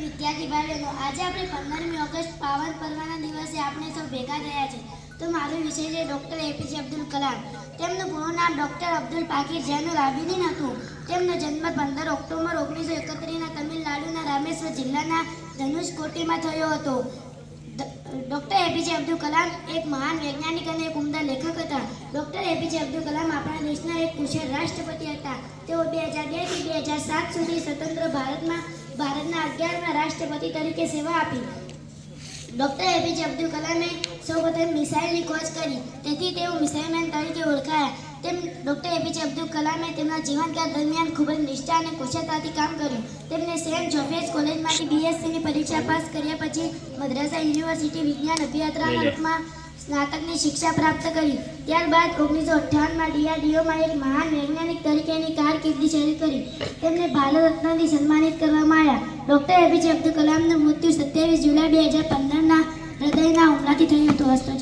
વિદ્યાર્થી ભાઈ બહેનો આજે આપણે પંદરમી ઓગસ્ટ પાવન પર્વના દિવસે આપણે સૌ ભેગા થયા છે. તો મારો વિષય છે ડૉક્ટર એપીજે અબ્દુલ કલામ. તેમનું પૂરું નામ ડૉક્ટર અબ્દુલ પાકીર જેનું આબિદીન હતું. તેમનો જન્મ પંદર ઓક્ટોબર ઓગણીસો એકત્રીસના તમિલનાડુના રામેશ્વર જિલ્લાના ધનુષકોટીમાં થયો હતો. ડૉક્ટર એપીજે અબ્દુલ કલામ એક મહાન વૈજ્ઞાનિક અને એક ઉમદા લેખક હતા. ડૉક્ટર એપીજે અબ્દુલ કલામ આપણા દેશના એક કુશળ રાષ્ટ્રપતિ હતા. તેઓ બે હજાર બેથી બે હજાર સાત સુધી સ્વતંત્ર ભારતમાં, ભારતના અગિયારમાં રાષ્ટ્રપતિ તરીકે સેવા આપી. ડૉક્ટર એપીજે અબ્દુલ કલામે સૌપ્રથમ મિસાઇલની ખોજ કરી. તેથી તેઓ મિસાઇલમેન તરીકે ઓળખાયા. તેમ ડૉક્ટર એપીજે અબ્દુલ કલામે તેમના જીવનકાળ દરમિયાન ખૂબ જ નિષ્ઠા અને કુશળતાથી કામ કર્યું. તેમને સેન્ટ જોફેસ કોલેજમાંથી બીએસસીની પરીક્ષા પાસ કર્યા પછી મદ્રાસા યુનિવર્સિટી વિજ્ઞાન અભિયાત્રાના રૂપમાં સ્નાતકની શિક્ષા પ્રાપ્ત કરી. ત્યારબાદ ઓગણીસો અઠ્ઠાવનમાં ડીઆરડીઓમાં એક મહાન વૈજ્ઞાનિક તરીકેની કારકિર્દી શરૂ કરી. તેમને ભારત રત્નથી સન્માનિત કરવામાં આવ્યા. ડૉક્ટર એપીજે અબ્દુલ કલામનું મૃત્યુ સત્યાવીસ જુલાઈ બે હજાર પંદરના હૃદયના હુમલાથી થયું હતું અસ્તુ